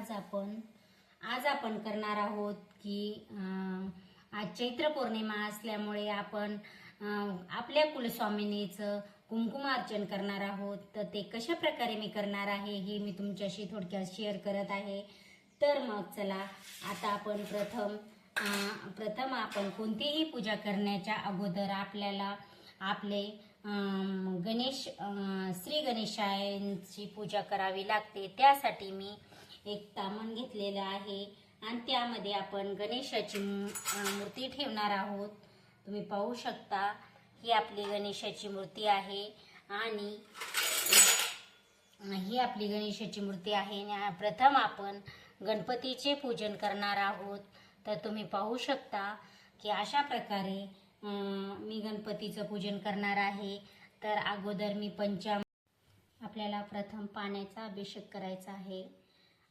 आज आपण आज आपण करणार आहोत की आज चैत्र पौर्णिमा असल्यामुळे आपण आपल्या कुलस्वामिनीचं कुंकुमार्चन करणार आहोत. तर ते कशा प्रकारे मी करणार आहे हे मी तुमच्याशी थोडक्यात शेअर करत आहे. तर मग चला आता आपण प्रथम प्रथम आपण कोणतीही पूजा करण्याच्या अगोदर आपल्याला आपले गणेश श्री गणेशायांची पूजा करावी लागते. त्यासाठी मी एक तामण घेतलेलं आहे. आणि त्यामध्ये आपण गणेशाची मू- मूर्ती ठेवणार आहोत. तुम्ही पाहू शकता ही आपली गणेशाची मूर्ती आहे. आणि ही आपली गणेशाची मूर्ती आहे. आणि प्रथम आपण गणपतीचे पूजन करणार आहोत. तर तुम्ही पाहू शकता की अशा प्रकारे मी गणपतीचं पूजन करणार आहे. तर अगोदर मी पंचा आपल्याला प्रथम पाण्याचा अभिषेक करायचा आहे.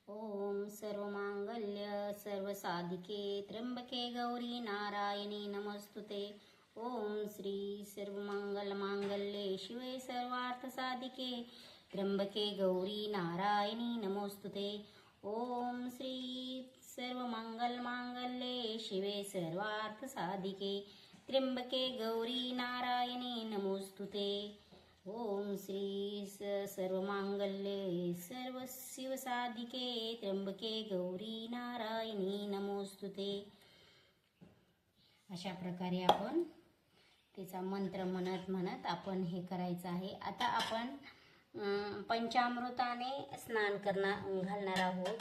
ಓಂ ಸರ್ವ ಮಾಂಗಲ್ಯ ಸರ್ವ ಸಾಧಿಕೆ ತ್ರಂಬಕೆ ಗೌರಿ ನಾರಾಯಣಿ ನಮಸ್ತುತೆ ಓಂ ಶ್ರೀ ಸರ್ವ ಮಂಗಲ ಮಾಂಗಲ್ಯ ಶಿವೆ ಸರ್ವಾರ್ಥ ಸಾಧಿಕೆ ತ್ರಂಬಕೆ ಗೌರಿ ನಾರಾಯಣಿ ನಮೋಸ್ತುತೆ ಓಂ ಶ್ರೀ ಸರ್ವ ಮಂಗಲ ಮಾಂಗಲ್ಯ ಶಿವೆ ಸರ್ವಾರ್ಥ ಸಾಧಿಕೆ ತ್ರ್ಯಂಬಕೆ ಗೌರಿ ನಾರಾಯಣಿ ನಮೋಸ್ತುತೆ ओम श्री स- सर्व मांगल्ये सर्व शिवसाधिके त्र्यंबके गौरी नारायणी नमोस्तुते अशा प्रकारे आपण तिचा मंत्र म्हणत म्हणत आपण हे करायचं आहे. आता आपण पंचामृताने स्नान करणार घालणार आहोत.